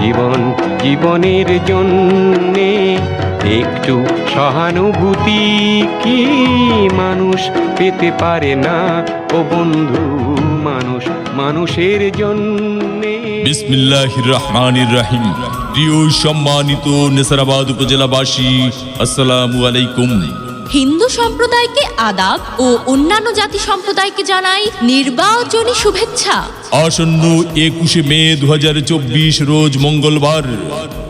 জীবন জীবনের জন্যে একটু সহানুভূতি কি মানুষ পেতে পারে না? ও বন্ধু মানুষ মানুষের জন্যে বিসমিল্লাহির রহমানির রাহিম প্রিয় সম্মানিত নেসারাবাদ উপজেলাবাসী আসসালামু আলাইকুম। হিন্দু সম্প্রদায়কে আদাব ও অন্যান্য জাতি সম্প্রদায়কে জানাই নির্বাচনী শুভেচ্ছা। আসন্ন একুশে মে দুহাজার চব্বিশ রোজ মঙ্গলবার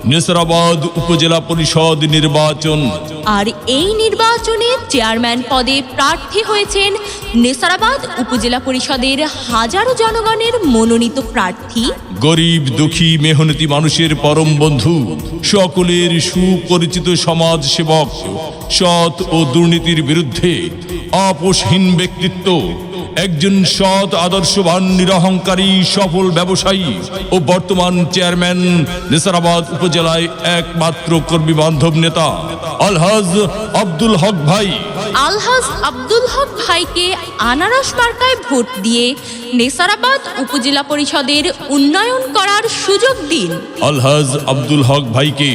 নেসরাবাদ উপজেলা পরিষদ নির্বাচন। আর এই নির্বাচনে চেয়ারম্যান পদে প্রার্থী হয়েছেন নেসারাবাদ উপজেলা পরিষদের হাজারো জনগণের মনোনীত প্রার্থী। গরিব দুঃখী মেহনতি মানুষের পরম বন্ধু সকলের সুপরিচিত সমাজ সেবক সৎ ও দুর্নীতির বিরুদ্ধে আপোষহীন ব্যক্তিত্ব একজন সৎ আদর্শবান নিরহংকারী সফল ব্যবসায়ী ও বর্তমান চেয়ারম্যান নেসারাবাদ উপজেলায় একমাত্র কর্মী বান্ধব নেতা আলহাজ আব্দুল হক ভাই। আলহাজ আব্দুল হক ভাইকে আনারস মার্কায় ভোট দিয়ে নেসারাবাদ উপজেলা পরিষদের উন্নয়ন করার সুযোগ দিন। আলহাজ আব্দুল হক ভাইকে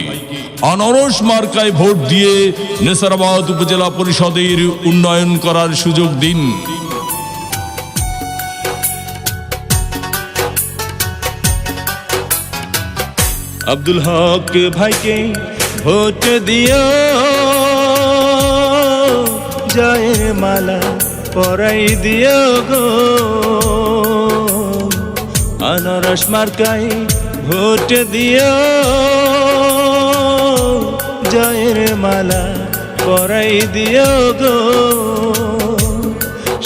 আনারস মার্কায় ভোট দিয়ে নেসারাবাদ উপজেলা পরিষদের উন্নয়ন করার সুযোগ দিন। আব্দুল হক ভাইকে ভোট দিও জয়ের মালা পরাই দিও গো। আনারস মার্কায় ভোট দিও জয়ের মালা পরাই দিও গো।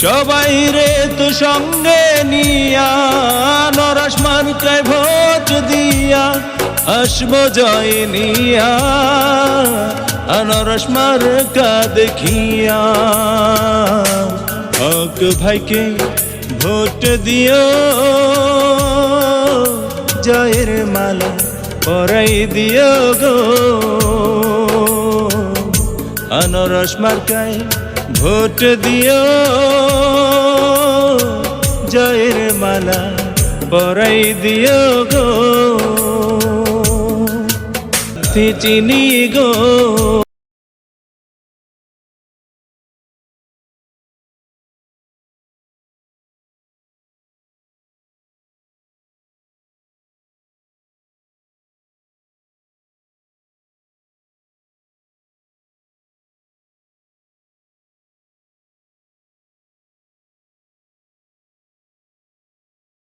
সবাই রে তো সঙ্গে নিয়া, নরস মার্কায় ভোট দিয়া আসব জয় নিয়া আনারস মার্কা দেখিয়া। হক ভাইকে ভোট দিও, জয়ের মালা পরাই দিও গো। আনারস মার্কায় ভোট দিও। জয়ের মালা পরাই দিও গো। চিনি গো।